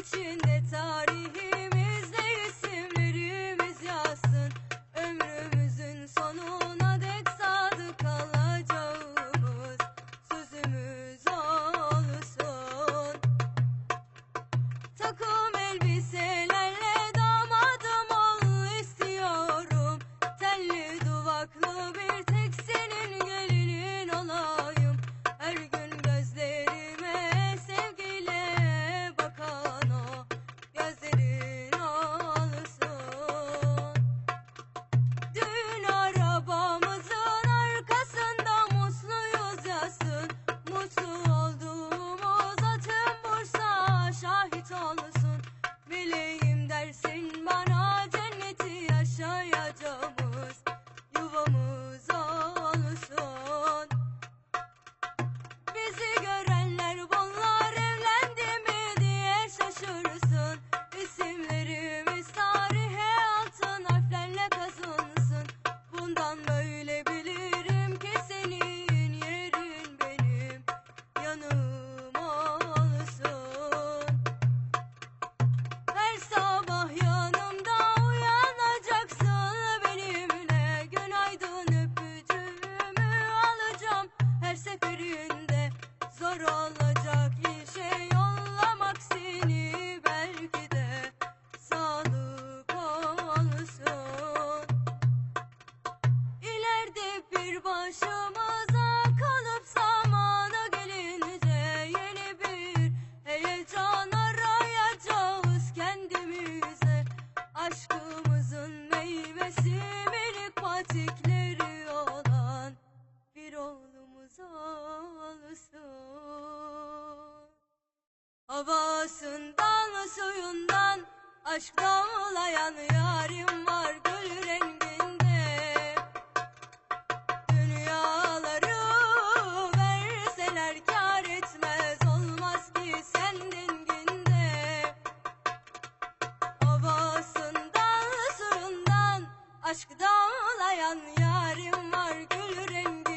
içinde. başımıza kalıp zamana gelince yeni bir heyecan arayacağız kendimize. Aşkımızın meyvesi minik patikleri olan bir oğlumuz olsun. Havasından suyundan aşk dolayan yarim var gül rengi. Aşk dağlayan yarim var gül renginde